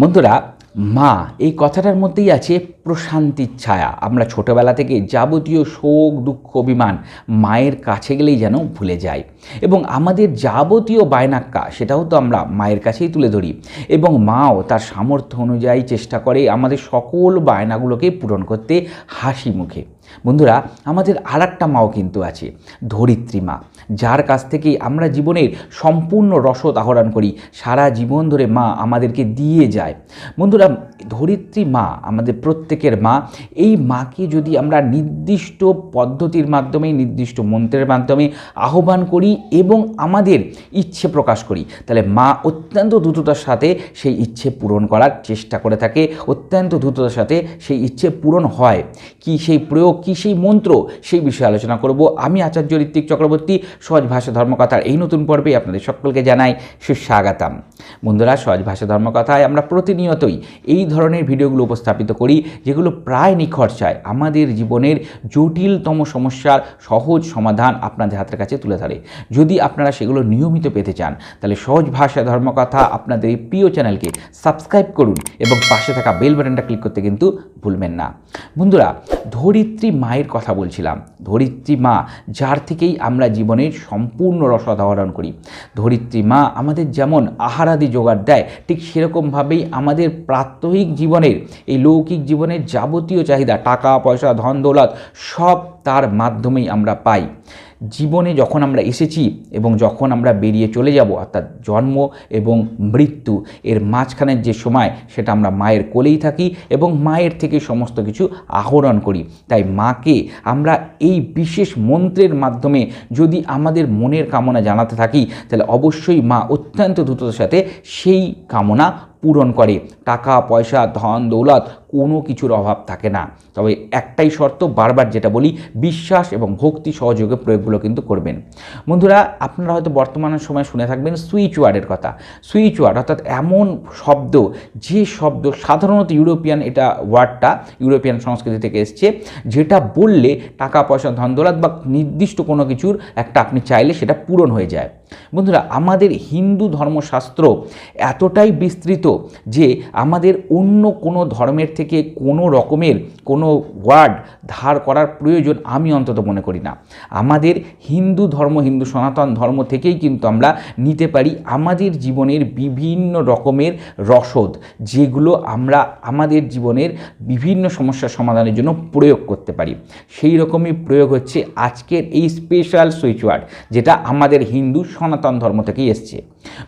বন্ধুরা, মা, এই কথাটার মধ্যেই আছে প্রশান্তির ছায়া। আমরা ছোটবেলা থেকে যাবতীয় শোক, দুঃখ, অভিমান মায়ের কাছে গেলেই যেন ভুলে যাই। এবং আমাদের যাবতীয় বায়নাক্কা, সেটাও তো আমরা মায়ের কাছেই তুলে ধরি। এবং মাও তার সামর্থ্য অনুযায়ী চেষ্টা করে আমাদের সকল বায়নাগুলোকে পূরণ করতে হাসি মুখে। বন্ধুরা, আমাদের আর একটা মাও কিন্তু আছে, ধরিত্রী মা, যার কাছ থেকেই আমরা জীবনের সম্পূর্ণ রসদ আহরণ করি, সারা জীবন ধরে মা আমাদেরকে দিয়ে যায়। বন্ধুরা, ধরিত্রী মা, আমাদের প্রত্যেকের মা, এই মাকে যদি আমরা নির্দিষ্ট পদ্ধতির মাধ্যমে, নির্দিষ্ট মন্ত্রের মাধ্যমে আহ্বান করি এবং আমাদের ইচ্ছে প্রকাশ করি, তাহলে মা অত্যন্ত দ্রুততার সাথে সেই ইচ্ছে পূরণ করার চেষ্টা করে থাকে, অত্যন্ত দ্রুততার সাথে সেই ইচ্ছে পূরণ হয়। কি সেই প্রয়োগ কি সেই মন্ত্র? সেই বিষয়ে আলোচনা করব। আমি আচার্য ঋত্বিক চক্রবর্তী, সহজ ভাষা ধর্মকথার এই নতুন পর্বে আপনাদের সকলকে জানাই সুস্বাগতম। বন্ধুরা, সহজ ভাষা ধর্মকথায় আমরা প্রতিনিয়তই এই ধরনের ভিডিওগুলো উপস্থাপিত করি, যেগুলো প্রায় নিখরচায় আমাদের জীবনের জটিলতম সমস্যার সহজ সমাধান আপনাদের হাতের কাছে তুলে ধরে। যদি আপনারা সেগুলো নিয়মিত পেতে চান, তাহলে সহজ ভাষা ধর্মকথা আপনাদের এই প্রিয় চ্যানেলকে সাবস্ক্রাইব করুন এবং পাশে থাকা বেল বাটনটা ক্লিক করতে কিন্তু ভুলবেন না। বন্ধুরা, ধরিত্রী মায়ের কথা বলছিলাম। ধরিত্রী মা, যার থেকেই আমরা জীবনের সম্পূর্ণ রসদ আহরণ করি। ধরিত্রী মা আমাদের যেমন আহারাদি জোগাড় দেয়, ঠিক সেরকমভাবেই আমাদের প্রাত্যহিক জীবনের, এই লৌকিক জীবনের যাবতীয় চাহিদা, টাকা, পয়সা, ধন, দৌলত, সব তার মাধ্যমেই আমরা পাই। জীবনে যখন আমরা এসেছি এবং যখন আমরা বেরিয়ে চলে যাব, অর্থাৎ জন্ম এবং মৃত্যু, এর মাঝখানের যে সময়, সেটা আমরা মায়ের কোলেই থাকি এবং মায়ের থেকে সমস্ত কিছু আহরণ করি। তাই মাকে আমরা এই বিশেষ মন্ত্রের মাধ্যমে যদি আমাদের মনের কামনা জানাতে থাকি, তাহলে অবশ্যই মা অত্যন্ত দ্রুততার সাথে সেই কামনা পূরণ করে। টাকা, পয়সা, ধন, দৌলত কোনো কিছুর অভাব থাকে না। তবে একটাই শর্ত, বারবার যেটা বলি, বিশ্বাস এবং ভক্তি সহযোগে প্রয়োগগুলো কিন্তু করবেন। বন্ধুরা, আপনারা হয়তো বর্তমানের সময় শুনে থাকবেন সুইচ ওয়ার্ডের কথা। সুইচ ওয়ার্ড অর্থাৎ এমন শব্দ, যে শব্দ সাধারণত ইউরোপিয়ান এটা ওয়ার্ডটা, ইউরোপিয়ান সংস্কৃতি থেকে এসছে, যেটা বললে টাকা, পয়সা, ধন, দৌলত বা নির্দিষ্ট কোনো কিছুর একটা আপনি চাইলে সেটা পূরণ হয়ে যায়। বন্ধুরা, আমাদের হিন্দু ধর্মশাস্ত্র এতটাই বিস্তৃত যে আমাদের অন্য কোনো ধর্মের থেকে কোনো রকমের কোনো ওয়ার্ড ধার করার প্রয়োজন আমি অন্তত মনে করি না। আমাদের হিন্দু ধর্ম, হিন্দু সনাতন ধর্ম থেকেই কিন্তু আমরা নিতে পারি আমাদের জীবনের বিভিন্ন রকমের রসদ, যেগুলো আমরা আমাদের জীবনের বিভিন্ন সমস্যা সমাধানের জন্য প্রয়োগ করতে পারি। সেই রকমই প্রয়োগ হচ্ছে আজকের এই স্পেশাল সুইচ ওয়ার্ড যেটা আমাদের হিন্দু সনাতন ধর্ম থেকেই এসছে।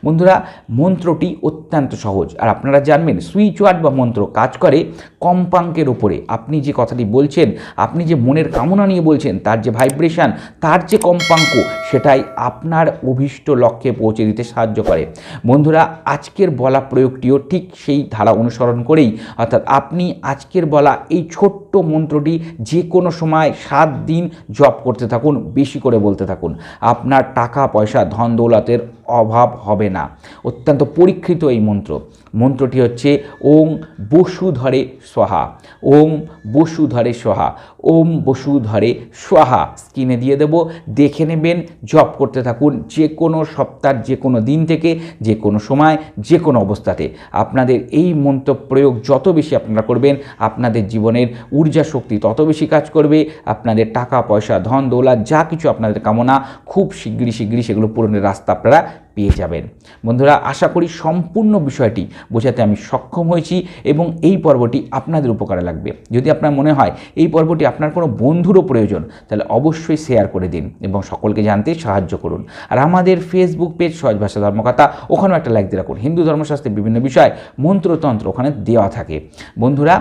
বন্ধুরা, মন্ত্রটি অত্যন্ত সহজ। আর আপনারা জানবেন সুইচ ওয়ার্ড বা মন্ত্র কাজ করে কম্পাঙ্কের ওপরে আপনি যে কথাটি বলছেন, আপনি যে মনের কামনা নিয়ে বলছেন, তার যে ভাইব্রেশন তার যে কম্পাঙ্ক সেটাই আপনার অভীষ্ট লক্ষ্যে পৌঁছে দিতে সাহায্য করে। বন্ধুরা, আজকের বলা প্রয়োগটিও ঠিক সেই ধারা অনুসরণ করেই, অর্থাৎ আপনি আজকের বলা এই ছোট্ট মন্ত্রটি যে কোনো সময় সাত দিন জপ করতে থাকুন, বেশি করে বলতে থাকুন। আপনার টাকা, পয়সা, ধন, দৌলতের অভাব হবে না। অত্যন্ত পরীক্ষিত এই মন্ত্র। মন্ত্রটি হচ্ছে ওং বসুধরে সোহা ওম বসুধরে সোহা ওম বসুধরে সোহা স্ক্রিনে দিয়ে দেব, দেখে নেবেন, জপ করতে থাকুন যে কোনো সপ্তাহ, যে কোনো দিন থেকে, যে কোনো সময়, যে কোনো অবস্থাতে। আপনাদের এই মন্ত্র প্রয়োগ যত বেশি আপনারা করবেন, আপনাদের জীবনের ঊর্জা শক্তি তত বেশি কাজ করবে, আপনাদের টাকা, পয়সা, ধন, দৌলত, যা কিছু আপনাদের কামনা, খুব শিগগিরই শিগগিরই সেগুলো পূরণের রাস্তা আপনারা পেয়ে যাবেন। বন্ধুরা, আশা করি সম্পূর্ণ বিষয়টি বোঝাতে আমি সক্ষম হয়েছি এবং এই পর্বটি আপনাদের উপকারে লাগবে। যদি আপনার মনে হয় এই পর্বটি আপনার কোনো বন্ধুরও প্রয়োজন, তাহলে অবশ্যই শেয়ার করে দিন এবং সকলকে জানতে সাহায্য করুন। আর আমাদের ফেসবুক পেজ সহজ ভাষা ধর্মকথা, ওখানেও একটা লাইক দিয়ে রাখুন। হিন্দু ধর্মশাস্ত্রের বিভিন্ন বিষয়, মন্ত্রতন্ত্র ওখানে দেওয়া থাকে। বন্ধুরা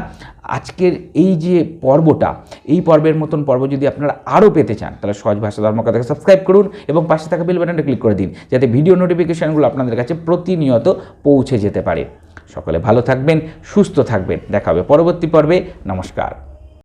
আজকের এই যে পর্বটা, এই পর্বের মতন পর্ব যদি আপনারা আরও পেতে চান, তাহলে সহজ ভাষা ধর্মকথাকে সাবস্ক্রাইব করুন এবং পাশে থাকা বেল বাটনটা ক্লিক করে দিন, যাতে ভিডিও নোটিফিকেশানগুলো আপনাদের কাছে প্রতিনিয়ত পৌঁছে যেতে পারে। সকলে ভালো থাকবেন, সুস্থ থাকবেন। দেখা হবে পরবর্তী পর্বে। নমস্কার।